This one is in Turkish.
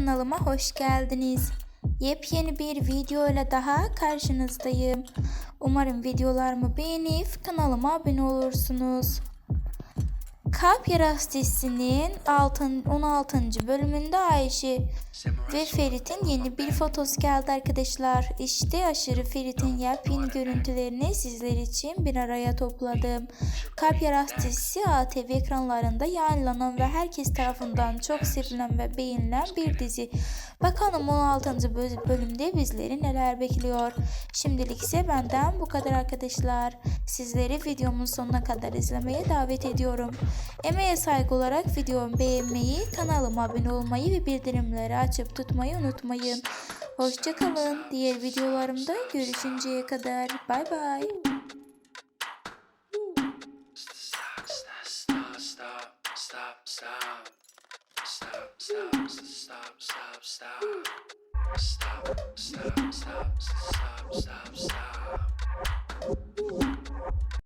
kanalıma hoş geldiniz. Yepyeni bir video ile daha karşınızdayım. Umarım videolarımı beğenip kanalıma abone olursunuz. Kalp 6. 16. bölümünde Ayşe ve Ferit'in yeni bir fotosu geldi arkadaşlar. İşte aşırı Ferit'in yepyeni görüntülerini sizler için bir araya topladım. Kalp Yarası dizisi ATV ekranlarında yayınlanan ve herkes tarafından çok sevilen ve beğenilen bir dizi. Bakalım 16. böl- bölümde bizleri neler bekliyor. Şimdilik ise benden bu kadar arkadaşlar. Sizleri videomun sonuna kadar izlemeye davet ediyorum. Emeğe saygı olarak videomu beğenmeyi, kanalıma abone olmayı ve bildirimleri açıp tutmayı unutmayın. Hoşçakalın. Diğer videolarımda görüşünceye kadar. Bay bay. stop, stop, stop, stop, stop, stop.